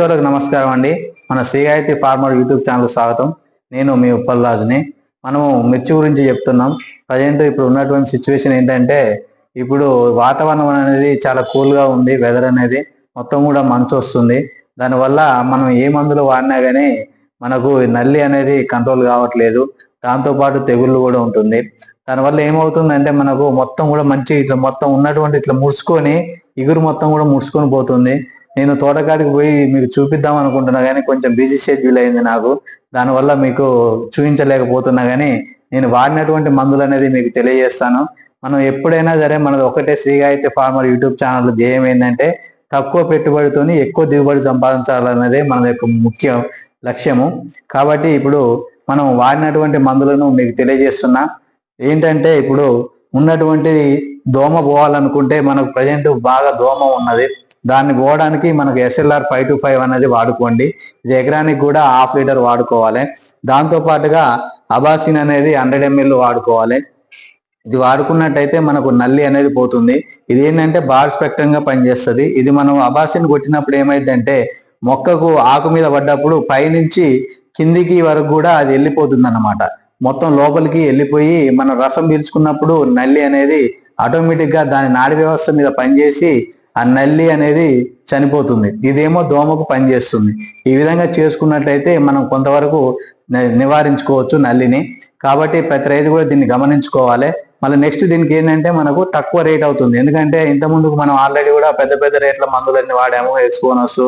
మిర్చోలకు నమస్కారం అండి. మన శ్రీగాయత్రి ఫార్మర్ యూట్యూబ్ ఛానల్ స్వాగతం. నేను మీ ఉప్పల్రాజుని. మనము మిర్చి గురించి చెప్తున్నాం. ప్రజెంట్ ఇప్పుడు ఉన్నటువంటి సిచ్యువేషన్ ఏంటంటే ఇప్పుడు వాతావరణం అనేది చాలా కూల్గా ఉంది వెదర్ అనేది మొత్తం కూడా మంచు వస్తుంది. దానివల్ల మనం ఏ మందులు వాడినా కానీ మనకు నల్లి అనేది కంట్రోల్ కావట్లేదు. దాంతోపాటు తెగుళ్ళు కూడా ఉంటుంది. దానివల్ల ఏమవుతుందంటే మనకు మొత్తం కూడా మంచి ఇట్లా మొత్తం ఉన్నటువంటి ఇట్లా ముడుచుకొని ఇగురు మొత్తం కూడా ముడుచుకొని పోతుంది. నేను తోటకాడికి పోయి మీకు చూపిద్దాం అనుకుంటున్నా కానీ కొంచెం బిజీ షెడ్యూల్ అయింది నాకు. దానివల్ల మీకు చూపించలేకపోతున్నా కానీ నేను వాడినటువంటి మందులు అనేది మీకు తెలియజేస్తాను. మనం ఎప్పుడైనా సరే మనది ఒకటే శ్రీగాయత్రి ఫార్మర్ యూట్యూబ్ ఛానల్ ధ్యేయం ఏంటంటే తక్కువ పెట్టుబడితోని ఎక్కువ దిగుబడి సంపాదించాలన్నదే మన యొక్క ముఖ్య లక్ష్యము. కాబట్టి ఇప్పుడు మనం వాడినటువంటి మందులను మీకు తెలియజేస్తున్నా. ఏంటంటే ఇప్పుడు ఉన్నటువంటి దోమ పోవాలనుకుంటే మనకు ప్రజెంట్ బాగా దోమ ఉన్నది. దాన్ని పోవడానికి మనకు ఎస్ఎల్ఆర్ ఫైవ్ టు ఫైవ్ అనేది వాడుకోండి. ఇది ఎకరానికి కూడా హాఫ్ లీటర్ వాడుకోవాలి. దాంతో పాటుగా అబాసిన్ అనేది హండ్రెడ్ ఎంఎల్ వాడుకోవాలి. ఇది వాడుకున్నట్టయితే మనకు నల్లి అనేది పోతుంది. ఇది ఏంటంటే బార్ స్పెక్ట్రం గా పనిచేస్తుంది. ఇది మనం అబాసిన్ కొట్టినప్పుడు ఏమైందంటే మొక్కకు ఆకు మీద పడ్డప్పుడు పైనుంచి కిందికి వరకు కూడా అది వెళ్ళిపోతుంది అన్నమాట మొత్తం లోపలికి వెళ్ళిపోయి మనం రసం పీల్చుకున్నప్పుడు నల్లి అనేది ఆటోమేటిక్గా దాని నాడి వ్యవస్థ మీద పనిచేసి ఆ నల్లి అనేది చనిపోతుంది. ఇదేమో దోమకు పనిచేస్తుంది ఈ విధంగా చేసుకున్నట్లయితే మనం కొంతవరకు నివారించుకోవచ్చు నల్లిని. కాబట్టి ప్రతి రైతు కూడా దీన్ని గమనించుకోవాలి. మళ్ళీ నెక్స్ట్ దీనికి ఏంటంటే మనకు తక్కువ రేట్ అవుతుంది. ఎందుకంటే ఇంత ముందుకు మనం ఆల్రెడీ కూడా పెద్ద పెద్ద రేట్ల మందులన్నీ వాడాము. ఎక్స్పోనస్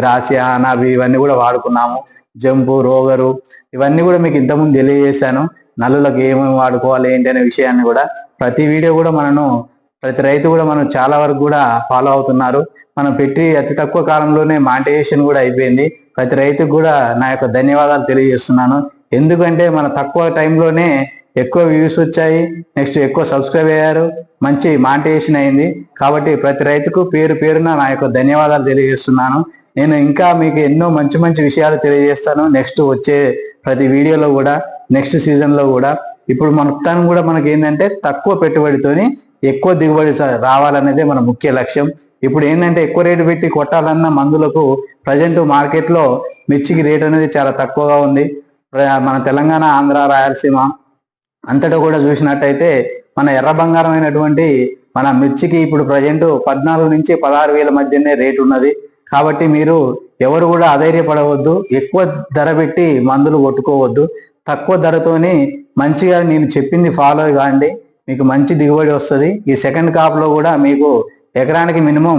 గ్రాసియా అవి ఇవన్నీ కూడా వాడుకున్నాము. జంపు రోగరు ఇవన్నీ కూడా మీకు ఇంతకుముందు తెలియజేశాను. నల్లులకు ఏమేమి వాడుకోవాలి ఏంటి అనే విషయాన్ని కూడా ప్రతి వీడియో కూడా మనను ప్రతి రైతు కూడా మనం చాలా వరకు కూడా ఫాలో అవుతున్నారు. మనం పెట్టి అతి తక్కువ కాలంలోనే మాంటేషన్ కూడా అయిపోయింది. ప్రతి రైతుకు కూడా నా యొక్క ధన్యవాదాలు తెలియజేస్తున్నాను. ఎందుకంటే మన తక్కువ టైంలోనే ఎక్కువ వ్యూస్ వచ్చాయి. నెక్స్ట్ ఎక్కువ సబ్స్క్రైబ్ అయ్యారు. మంచి మాంటేషన్ అయింది. కాబట్టి ప్రతి రైతుకు పేరు పేరున నా యొక్క ధన్యవాదాలు తెలియజేస్తున్నాను. నేను ఇంకా మీకు ఎన్నో మంచి మంచి విషయాలు తెలియజేస్తాను. నెక్స్ట్ వచ్చే ప్రతి వీడియోలో కూడా నెక్స్ట్ సీజన్లో కూడా. ఇప్పుడు మొత్తాన్ని కూడా మనకి ఏంటంటే తక్కువ పెట్టుబడితోని ఎక్కువ దిగుబడి రావాలనేదే మన ముఖ్య లక్ష్యం. ఇప్పుడు ఏంటంటే ఎక్కువ రేటు పెట్టి కొట్టాలన్న మందులకు ప్రజెంట్ మార్కెట్లో మిర్చికి రేట్ అనేది చాలా తక్కువగా ఉంది. మన తెలంగాణ ఆంధ్ర రాయలసీమ అంతటా కూడా చూసినట్టయితే మన ఎర్ర బంగారం అయినటువంటి మన మిర్చికి ఇప్పుడు ప్రజెంట్ పద్నాలుగు నుంచి పదహారు వేల మధ్యనే రేటు ఉన్నది. కాబట్టి మీరు ఎవరు కూడా అధైర్యపడవద్దు. ఎక్కువ ధర పెట్టి మందులు కొట్టుకోవద్దు. తక్కువ ధరతోని మంచిగా నేను చెప్పింది ఫాలో కాండి. మీకు మంచి దిగుబడి వస్తుంది. ఈ సెకండ్ కాప్లో కూడా మీకు ఎకరానికి మినిమం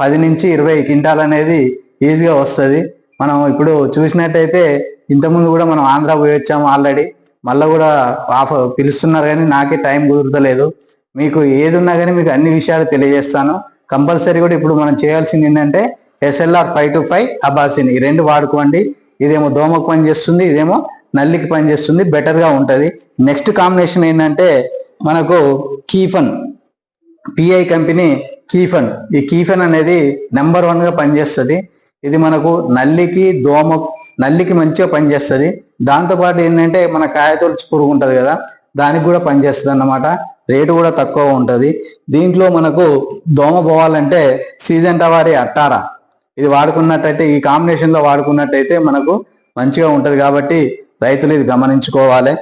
పది నుంచి ఇరవై క్వింటాల్ అనేది ఈజీగా వస్తుంది. మనం ఇప్పుడు చూసినట్టయితే ఇంతకుముందు కూడా మనం ఆంధ్ర పోయి వచ్చాము ఆల్రెడీ. మళ్ళీ కూడా ఆఫ్ పిలుస్తున్నారు కానీ నాకే టైం కుదురుతలేదు. మీకు ఏది ఉన్నా కానీ మీకు అన్ని విషయాలు తెలియజేస్తాను. కంపల్సరీ కూడా ఇప్పుడు మనం చేయాల్సింది ఏంటంటే ఎస్ఎల్ఆర్ ఫైవ్ టు ఫైవ్ అబాసిన్. ఈ రెండు వాడుకోండి. ఇదేమో దోమకు పనిచేస్తుంది ఇదేమో నల్లికి పనిచేస్తుంది బెటర్గా ఉంటుంది. నెక్స్ట్ కాంబినేషన్ ఏంటంటే మనకు కీఫన్ పిఐ కంపెనీ కీఫన్. ఈ కీఫన్ అనేది నెంబర్ వన్గా పనిచేస్తుంది. ఇది మనకు నల్లికి దోమ నల్లికి మంచిగా పనిచేస్తుంది. దాంతోపాటు ఏంటంటే మన కాయతొలుచు పురుగు ఉంటుంది కదా దానికి కూడా పనిచేస్తుంది అన్నమాట. రేటు కూడా తక్కువ ఉంటుంది. దీంట్లో మనకు దోమ పోవాలంటే సీజన్ టవారి అట్టారా. ఇది వాడుకున్నట్టయితే ఈ కాంబినేషన్లో వాడుకున్నట్టయితే మనకు మంచిగా ఉంటుంది కాబట్టి రైతులు ఇది గమనించుకోవాలి.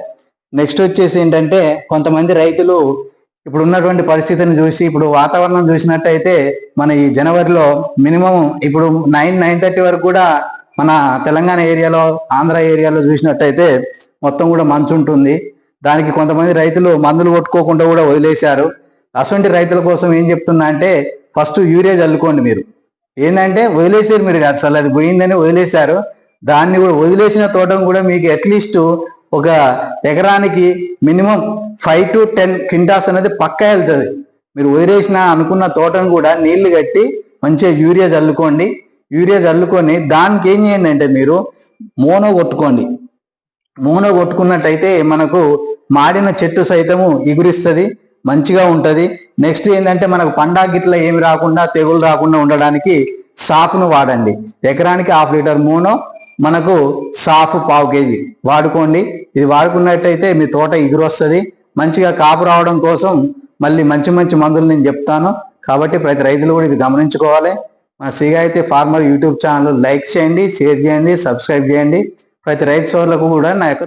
నెక్స్ట్ వచ్చేసి ఏంటంటే కొంతమంది రైతులు ఇప్పుడు ఉన్నటువంటి పరిస్థితిని చూసి ఇప్పుడు వాతావరణం చూసినట్టయితే మన ఈ జనవరిలో మినిమం ఇప్పుడు నైన్ నైన్ థర్టీ వరకు కూడా మన తెలంగాణ ఏరియాలో ఆంధ్ర ఏరియాలో చూసినట్టయితే మొత్తం కూడా మంచు ఉంటుంది. దానికి కొంతమంది రైతులు మందులు కొట్టుకోకుండా కూడా వదిలేశారు. అటువంటి రైతుల కోసం ఏం చెప్తున్నా అంటే ఫస్ట్ యూరియా చల్లుకోండి మీరు. ఏంటంటే వదిలేసారు మీరు అసలు అది పోయిందని వదిలేశారు. దాన్ని కూడా వదిలేసిన తోటను కూడా మీకు అట్లీస్ట్ ఒక ఎకరానికి minimum five to ten quintals అనేది పక్కా వెళ్తుంది. మీరు వదిలేసిన అనుకున్న తోటను కూడా నీళ్ళు కట్టి మంచిగా యూరియా చల్లుకోండి. యూరియా చల్లుకొని దానికి ఏం చేయండి అంటే మీరు మోనో కొట్టుకోండి. మోనో కొట్టుకున్నట్టయితే మనకు మాడిన చెట్టు సైతము ఎగురిస్తుంది మంచిగా ఉంటుంది. నెక్స్ట్ ఏంటంటే మనకు పండా గిట్ల ఏమి రాకుండా తెగులు రాకుండా ఉండడానికి సాఫ్ను వాడండి. ఎకరానికి హాఫ్ లీటర్ మోనో మనకు సాఫ్ పావు కేజీ. వాడుకోండి. ఇది వాడుకున్నట్టయితే మీ తోట ఎగురు వస్తుంది మంచిగా కాపు రావడం కోసం మళ్ళీ మంచి మంచి మందులు నేను చెప్తాను. కాబట్టి ప్రతి రైతులు కూడా ఇది గమనించుకోవాలి. మన Sri Gayatri farmer YouTube channel like చేయండి షేర్ చేయండి సబ్స్క్రైబ్ చేయండి. ప్రతి రైతు సోదరులకు కూడా నా యొక్క